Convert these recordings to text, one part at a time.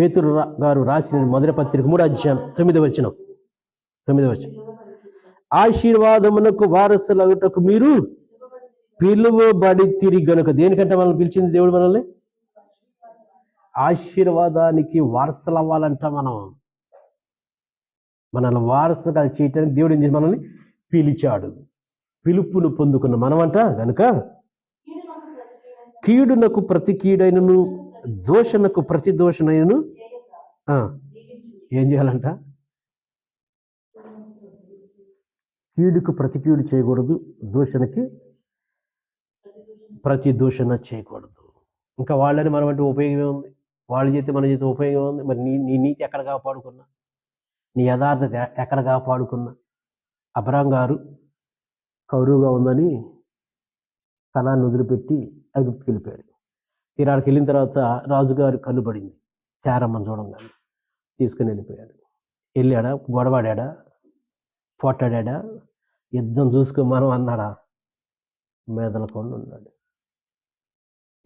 పేతురు గారు రాసిన మొదటి పత్రిక మూడు అధ్యాయం తొమ్మిది వచ్చిన తొమ్మిది వచ్చిన ఆశీర్వాదమునకు వారసులగుటకు మీరు పిలువబడి తిరిగి గనుక. దేనికంటే మనల్ని పిలిచింది దేవుడు మనల్ని? ఆశీర్వాదానికి వారసులు అవ్వాలంట మనం. మనల్ని వారసుగా చేయటానికి దేవుడు ఏం మనల్ని పిలిచాడు. పిలుపును పొందుకున్న మనమంట గనుక కీడునకు ప్రతి కీడైనను దోషణకు ప్రతి దోషణను ఏం చేయాలంట? కీడుకు ప్రతి కీడు చేయకూడదు దూషణకి ప్రతి దూషణ చేయకూడదు. ఇంకా వాళ్ళని మనం అంటే ఉపయోగమే ఉంది. వాళ్ళ చేస్తే మన చేస్తే ఉపయోగం ఉంది. మరి నీ నీ నీతి ఎక్కడ కాపాడుకున్నా? నీ యథార్థత ఎక్కడ కాపాడుకున్నా? అబ్రాం గారు కౌరువుగా ఉందని కళాన్ని వదిలిపెట్టి ఐగుప్తుకి వెళ్ళిపోయాడు. తీరాడికి వెళ్ళిన తర్వాత రాజుగారు కనుబడింది శారమ్మను చూడంగానే తీసుకుని వెళ్ళిపోయాడు. వెళ్ళాడా? గొడవాడా పోటాడా యుద్ధం చూసుకో మనం అన్నాడా? మెదలకుండా ఉన్నాడు.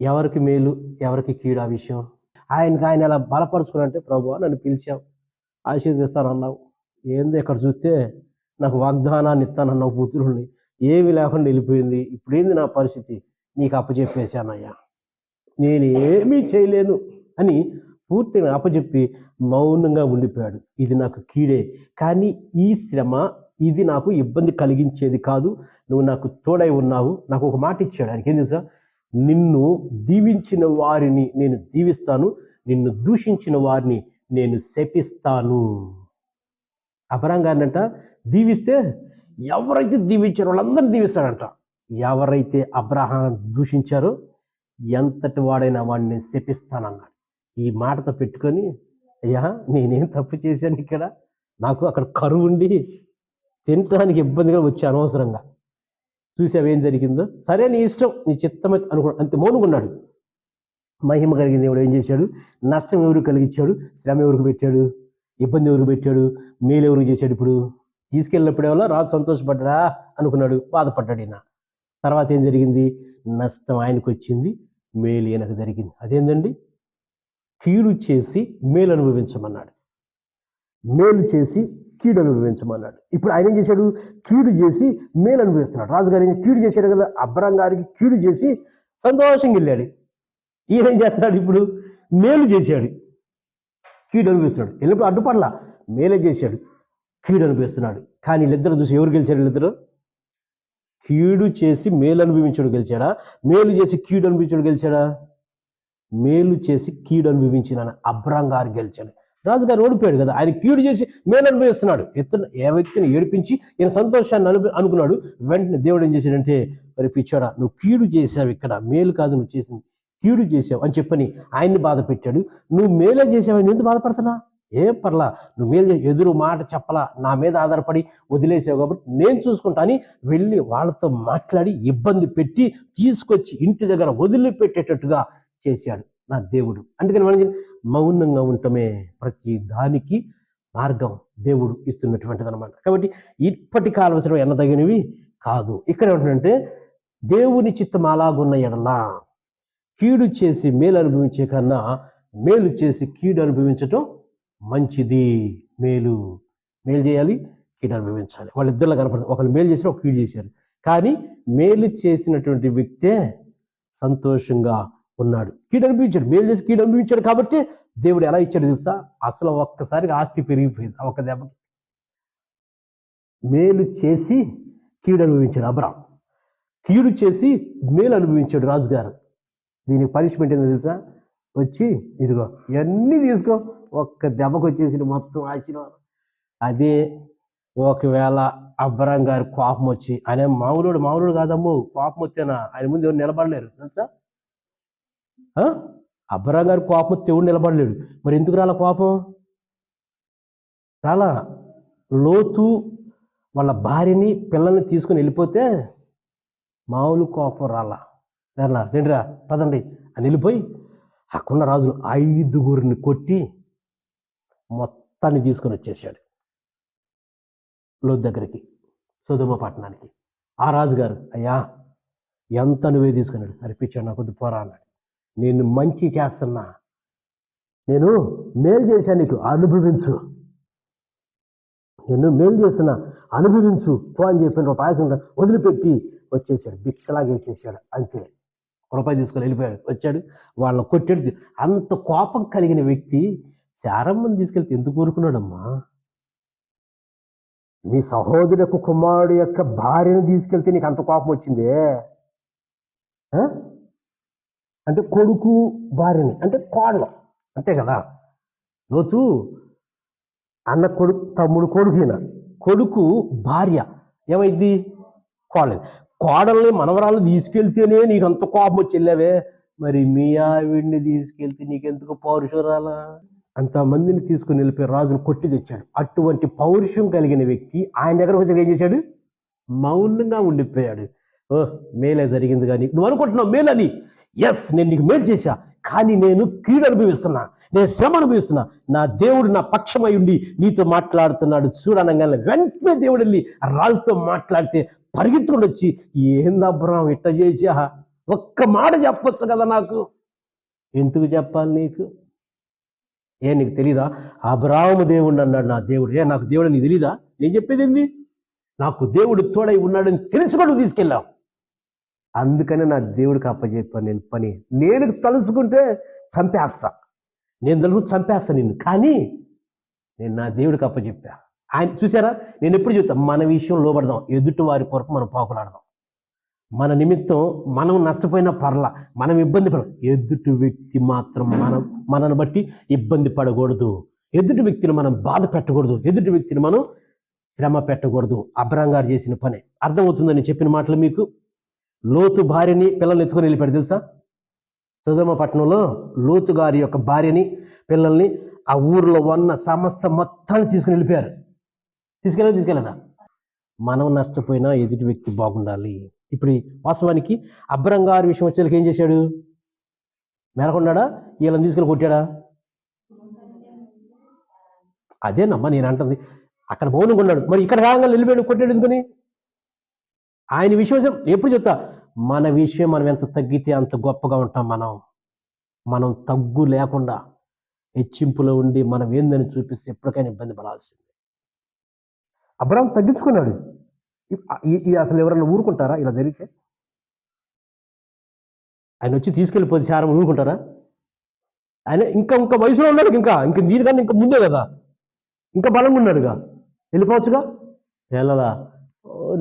ఎవరికి మేలు ఎవరికి కీడు ఆ విషయం? ఆయనకి ఆయన ఎలా బలపరుచుకున్నంటే ప్రభు నన్ను పిలిచావు ఆశీర్వదిస్తానన్నావు. ఏంది ఇక్కడ చూస్తే నాకు వాగ్దానాన్ని ఇస్తానన్నావు పుత్రుడిని ఏమి లేకుండా వెళ్ళిపోయింది. ఇప్పుడేంది నా పరిస్థితి? నీకు అప్పచెప్పేశానయ్యా. నేను ఏమీ చేయలేను అని పూర్తిగా అప్పచెప్పి మౌనంగా ఉండిపోయాడు. ఇది నాకు కీడే. కానీ ఈ శ్రమ ఇది నాకు ఇబ్బంది కలిగించేది కాదు. నువ్వు నాకు తోడై ఉన్నావు. నాకు ఒక మాట ఇచ్చాడు. ఆయనకి ఏం తెలుసా? నిన్ను దీవించిన వారిని నేను దీవిస్తాను. నిన్ను దూషించిన వారిని నేను శపిస్తాను. అపరంగానంట దీవిస్తే ఎవరైతే దీవించారో వాళ్ళందరినీ దీవిస్తాడంట. ఎవరైతే అబ్రహాం దూషించారో ఎంతటి వాడైనా వాడిని శపిస్తానన్నాడు. ఈ మాటతో పెట్టుకొని అయ్యా నేనేం తప్పు చేశాను ఇక్కడ? నాకు అక్కడ కరువు ఉండి తినటానికి ఇబ్బందిగా వచ్చే అనవసరంగా. చూసావేం జరిగిందో? సరే నీ ఇష్టం నీ చిత్తమే అనుకో అంతే మౌనుకున్నాడు మహిమ కలిగిన దేవుడు ఏం చేశాడు? నష్టం ఎవరు కలిగించాడు? శ్రమ ఎవరికి పెట్టాడు? ఇబ్బంది ఎవరికి పెట్టాడు? మేలు ఎవరికి చేశాడు ఇప్పుడు? తీసుకెళ్ళినప్పుడేమో రాజు సంతోషపడ్డా అనుకున్నాడు బాధపడ్డాడు ఈయన. తర్వాత ఏం జరిగింది? నష్టం ఆయనకు వచ్చింది మేలు ఈయనకు జరిగింది. అదేందండి? కీడు చేసి మేలు అనుభవించమన్నాడు. మేలు చేసి కీడు అనుభవించమన్నాడు. ఇప్పుడు ఆయన ఏం చేశాడు? కీడు చేసి మేలు అనుభవిస్తున్నాడు. రాజుగారు ఏం- కీడు చేశాడు కదా? అబ్రాం గారికి కీడు చేసి సంతోషంగా వెళ్ళాడు. ఈయన చేస్తున్నాడు ఇప్పుడు? మేలు చేశాడు. కీడు అనుభవిస్తున్నాడు. వెళ్ళినప్పుడు అడ్డుపడలా. మేలే చేశాడు. కీడు అనుభవిస్తున్నాడు. కానీ వీళ్ళిద్దరు చూసి ఎవరు గెలిచారు వీళ్ళిద్దరు? కీడు చేసి మేలు అనుభవించడు గెలిచాడా? మేలు చేసి కీడు అనుభవించడు గెలిచాడా? మేలు చేసి కీడు అనుభవించిన అబ్రాం గారు గెలిచాడు. రాజుగారు ఓడిపోయాడు కదా. ఆయన కీడు చేసి మేలు అనుభవిస్తున్నాడు. ఇతను ఏ వ్యక్తిని ఏడిపించి ఈయన సంతోషాన్ని అను అనుకున్నాడు. వెంటనే దేవుడు ఏం చేశాడంటే మరి పిచ్చాడా నువ్వు కీడు చేసావు ఇక్కడ. మేలు కాదు నువ్వు చేసింది కీడు చేసావు అని చెప్పని ఆయన్ని బాధ పెట్టాడు. నువ్వు మేలే చేసావు అని ఎందుకు బాధపడుతున్నా ఏ పర్లా? నువ్వు మేలు ఎదురు మాట చెప్పలా నా మీద ఆధారపడి వదిలేసావు కాబట్టి నేను చూసుకుంటా అని వెళ్ళి వాళ్ళతో మాట్లాడి ఇబ్బంది పెట్టి తీసుకొచ్చి ఇంటి దగ్గర వదిలిపెట్టేటట్టుగా చేశాడు నా దేవుడు. అందుకని మనం మౌనంగా ఉండటమే ప్రతి దానికి మార్గం దేవుడు ఇస్తున్నటువంటిది అనమాట కాబట్టి ఇప్పటి కాలవసరం ఎన్నదగినవి కాదు. ఇక్కడ ఏంటంటే దేవుని చిత్తం అలాగున్న ఎడలా కీడు చేసి మేలు అనుభవించే కన్నా మేలు చేసి కీడు అనుభవించటం మంచిది మేలు మేలు చేయాలి కీడు అనుభవించాలి వాళ్ళిద్దరిలో కనపడదు. ఒకళ్ళు మేలు చేసిన ఒక కీడు చేశారు. కానీ మేలు చేసినటువంటి వ్యక్తే సంతోషంగా ఉన్నాడు. కీడు అనిపించాడు మేలు చేసి కీడు అనిపించాడు కాబట్టి దేవుడు ఎలా ఇచ్చాడు తెలుసా? అసలు ఒక్కసారి ఆస్తి పెరిగిపోయింది. ఒక దెబ్బకి. మేలు చేసి కీడు అనుభవించాడు అబ్రామ్. కీడు చేసి మేలు అనుభవించాడు రాజుగారు. దీనికి పనిష్మెంట్ ఏందో తెలుసా? వచ్చి ఇదిగో ఇవన్నీ తీసుకో. ఒక్క దెబ్బకు వచ్చేసి మొత్తం ఆశీర్వాదం అదే ఒకవేళ అబ్బరం గారి కోపం వచ్చి ఆయన మామూలుడు మామూలుడు కాదమ్ము కోపం వచ్చేనా ఆయన ముందు ఎవరు నిలబడలేరు తెలుసా? అబ్బరం గారి కోపం వచ్చి ఎవరు నిలబడలేడు. మరి ఎందుకు రాలా కోపం? రాలా? లోతు వాళ్ళ భార్యని పిల్లల్ని తీసుకుని వెళ్ళిపోతే మామూలు కోపం రాలా. రాలా? రండిరా పదండి. అని వెళ్ళిపోయి అక్కడ రాజులు ఐదుగురిని కొట్టి మొత్తాన్ని తీసుకొని వచ్చేసాడు. లోతు దగ్గరికి సుధుమ పట్టణానికి. ఆ రాజుగారు అయ్యా ఎంత నువ్వే తీసుకున్నాడు? అనిపించాడు నాకు కొద్ది పోరా అన్నాడు. నేను మంచి చేస్తున్నా. నేను మేలు చేశాను నీకు అనుభవించు. నేను మేలు చేసిన అనుభవించు. పో అని చెప్పిన ఒక పాయసం వదిలిపెట్టి వచ్చేసాడు. భిక్షలాగేసేసాడు అంతే. రూపాయి తీసుకొని వెళ్ళిపోయాడు. వచ్చాడు. వాళ్ళని కొట్టాడు. అంత కోపం కలిగిన వ్యక్తి శారమ్మని తీసుకెళ్తే ఎందుకు ఊరుకున్నాడమ్మా? మీ సహోదరుకు యొక్క కుమారుడు యొక్క భార్యను తీసుకెళ్తే నీకు అంత కోపం వచ్చిందే? అంటే కొడుకు భార్యని అంటే కోడలు అంతే కదా? లోతు అన్న కొడుకు తమ్ముడు కొడుకున కొడుకు భార్య. ఏమైంది? కోడలు. కోడల్ని మనవరాలు తీసుకెళ్తేనే నీకు అంత కోపం వచ్చి వెళ్ళావే. మరి మీ ఆవిడ్ని తీసుకెళ్తే నీకెందుకు పౌరుషురాలా? అంతమందిని తీసుకుని వెళ్ళిపోయి రాజును కొట్టి తెచ్చాడు. అటువంటి పౌరుషం కలిగిన వ్యక్తి ఆయన దగ్గర వచ్చి ఏం చేశాడు? మౌనంగా ఉండిపోయాడు. ఓ మేలే జరిగింది కానీ. నువ్వు అనుకుంటున్నావు మేలని ఎస్ నేను నీకు మేలు చేశా. కానీ నేను కీడు అనుభవిస్తున్నా. నేను శ్రమ అనుభవిస్తున్నా. నా దేవుడు నా పక్షమై ఉండి నీతో మాట్లాడుతున్నాడు. చూడనగానే వెంటనే దేవుడు వెళ్ళి రాజుతో మాట్లాడితే పరిగెత్తుకుని వచ్చి ఏందబ్రాం ఇట్ట చేసా ఒక్క మాట చెప్పొచ్చు కదా నాకు. ఎందుకు చెప్పాలి నీకు? ఏ నీకు తెలీదా? అబ్రాహము దేవుడు అన్నాడు నా దేవుడు. ఏ నాకు దేవుడు నీకు తెలీదా? నేను చెప్పేది ఏంది? నాకు దేవుడు తోడై ఉన్నాడని తెలుసుకొని తీసుకెళ్ళావు. అందుకనే నా దేవుడికి అప్పచెప్పాను నేను పని. నేను తలుసుకుంటే చంపేస్తా. నేను తలుసు చంపేస్తా నిన్ను. కానీ నేను నా దేవుడికి అప్పచెప్పా ఆయన చూసారా? నేను ఎప్పుడు చెప్తా మన విషయం లోబడదాం. ఎదుటి వారి కొరకు మనం పాకులాడదాం. మన నిమిత్తం మనం నష్టపోయిన పర్ల మనం ఇబ్బంది పడ ఎదుటి వ్యక్తి మాత్రం మనం మనను బట్టి ఇబ్బంది పడకూడదు. ఎదుటి వ్యక్తిని మనం బాధ పెట్టకూడదు. ఎదుటి వ్యక్తిని మనం శ్రమ పెట్టకూడదు. అబ్రంగారు చేసిన పని. అర్థమవుతుందని చెప్పిన మాటలు మీకు? లోతు భార్యని పిల్లల్ని ఎత్తుకొని వెళ్ళిపోయాడు తెలుసా? సుధమ పట్టణంలో లోతు గారి యొక్క భార్యని పిల్లల్ని ఆ ఊర్లో ఉన్న సమస్త మొత్తాన్ని తీసుకుని వెళ్ళిపోయారు. తీసుకెళ్ళదా తీసుకెళ్ళదా మనం నష్టపోయినా ఎదుటి వ్యక్తి బాగుండాలి. ఇప్పుడు ఈ వాస్తవానికి అబ్రం విషయం వచ్చేసరికి ఏం చేశాడు? మేరకున్నాడా వీళ్ళని తీసుకెళ్ళి కొట్టాడా? అదేనమ్మా నేను అంటుంది. అక్కడ మౌనంగా ఉన్నాడు. మరి ఇక్కడ రాగానే వెళ్ళిపోయాడు కొట్టాడు ఎందుకని? ఆయన విషయం ఎప్పుడు చెప్తా? మన విషయం మనం ఎంత తగ్గితే అంత గొప్పగా ఉంటాం మనం. మనం తగ్గు లేకుండా హెచ్చింపులో ఉండి మనం ఏందని చూపిస్తే ఎప్పటికైనా ఇబ్బంది పడాల్సిందే. అబ్రాహం తగ్గించుకున్నాడు. అసలు ఎవరన్నా ఊరుకుంటారా? ఇలా జరిగితే? ఆయన వచ్చి తీసుకెళ్ళిపోతే శారం ఊరుకుంటారా? ఆయన ఇంకా ఇంకా వయసులో ఉన్నాడు ఇంకా. ఇంకా దీనికన్నా ఇంకా ముందే కదా. ఇంకా బలంగా ఉన్నాడుగా. వెళ్ళిపోవచ్చుగా? వెళ్ళదా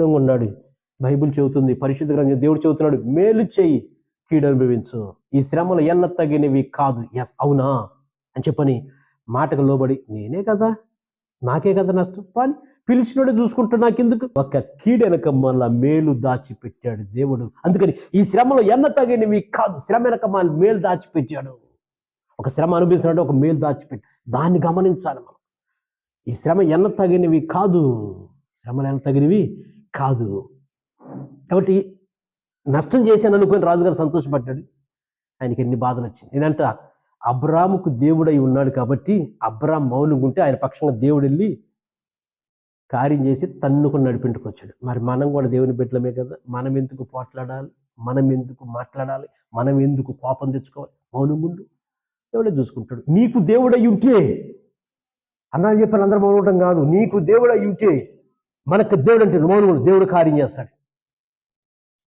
ఉన్నాడు. బైబిల్ చెబుతుంది పరిశుద్ధ గ్రంథం దేవుడు చెబుతున్నాడు మేలు చేయి కీడు అనుభవించు. ఈ శ్రమలు ఎన్న తగినవి కాదు. ఎస్ అవునా? అని చెప్పని మాటకు లోబడి నేనే కదా? నాకే కదా నష్టం? పని పిలిచినోడే చూసుకుంటున్నా నాకెందుకు? ఒక కీడెనక మళ్ళా మేలు దాచిపెట్టాడు దేవుడు. అందుకని ఈ శ్రమలో ఎన్న తగినవి కాదు శ్రమ వెనక మళ్ళీ మేలు దాచిపెట్టాడు. ఒక శ్రమ అనుభవిస్తున్నాడు ఒక మేలు దాచిపెట్టి దాన్ని గమనించాలి మనం. ఈ శ్రమ ఎన్న తగినవి కాదు శ్రమలు ఎన్న తగినవి కాదు. కాబట్టి నష్టం చేశాను అనుకుని రాజుగారు సంతోషపడ్డాడు. ఆయనకి ఎన్ని బాధలు వచ్చింది నేనంట అబ్రాముకు దేవుడై ఉన్నాడు కాబట్టి అబ్రామ్ మౌనంగా ఉంటే ఆయన పక్షంగా దేవుడు వెళ్ళి కార్యం చేసి తన్నుకుని నడిపించుకొచ్చాడు. మరి మనం కూడా దేవుని బిడ్డలమే కదా. మనం ఎందుకు పోట్లాడాలి? మనం ఎందుకు మాట్లాడాలి? మనం ఎందుకు కోపం తెచ్చుకోవాలి? మౌనముండు దేవుడే చూసుకుంటాడు. నీకు దేవుడై ఉంటే అన్నాడు చెప్పాను అందరూ మౌనం కాదు. నీకు దేవుడై ఉంటే మనకు దేవుడు అంటే మౌనముడు దేవుడు కార్యం చేస్తాడు.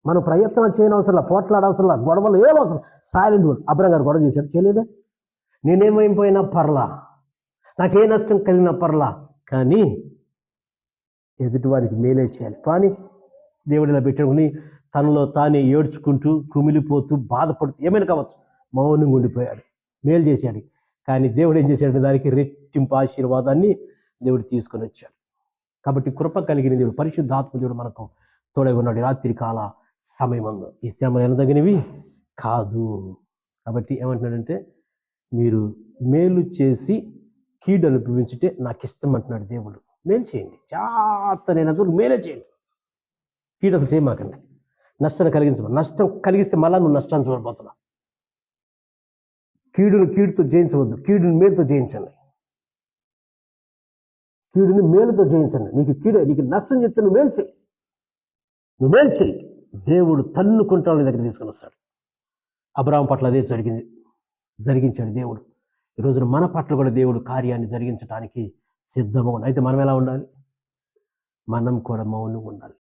మనం ప్రయత్నం చేయనవసరంలా అవసరం గొడవలు ఏమవసరం అవసరం? సైలెంట్ గారు గొడవ చేశాడు. చేయలేదా? నేనేమైపోయినా పర్లా. నాకే నష్టం కలిగిన పర్లా. కానీ ఎదుటివారికి మేలే చేయాలి. కానీ దేవుడు ఇలా పెట్టుకుని తనలో తానే ఏడ్చుకుంటూ కుమిలిపోతూ బాధపడుతూ ఏమైనా కావచ్చు మౌనంగా ఉండిపోయాడు. మేలు చేశాడు. కానీ దేవుడు ఏం చేశాడు? దానికి రెట్టింపు ఆశీర్వాదాన్ని దేవుడు తీసుకొని వచ్చాడు. కాబట్టి కృప కలిగిన దేవుడు పరిశుద్ధాత్మ దేవుడు మనకు తోడై ఉన్నాడు. రాత్రి కాల సమయమందు. ఈ శ్రమలు ఎనదగినవి కాదు. కాబట్టి ఏమంటున్నాడంటే మీరు మేలు చేసి కీడు అనుభవించుటే నాకు ఇష్టం అంటున్నాడు దేవుడు. మేలు చేయండి. చాతనైనంత మేలే చేయండి. కీడు అసలు చేయమాకండి. నష్టాన్ని కలిగించమా నష్టం కలిగిస్తే మళ్ళా నువ్వు నష్టాన్ని చూడబోతున్నావు. కీడును కీడుతో జయించవద్దు. కీడుని మేలుతో జయించండి. కీడుని మేలుతో జయించండి. నీకు కీడు నీకు నష్టం చెప్తే నువ్వు మేలు చేయి. నువ్వు మేలు చేయి. దేవుడు తన్నుకుంటాడు నీ దగ్గర తీసుకొని వస్తాడు. అబ్రాహం పట్ల అదే జరిగింది. జరిగించాడు దేవుడు. ఈ రోజున మన పట్ల కూడా దేవుడు కార్యాన్ని జరిగించడానికి సిద్ధంగా అయితే మనం ఎలా ఉండాలి? మనం కూడా మౌనంగా ఉండాలి.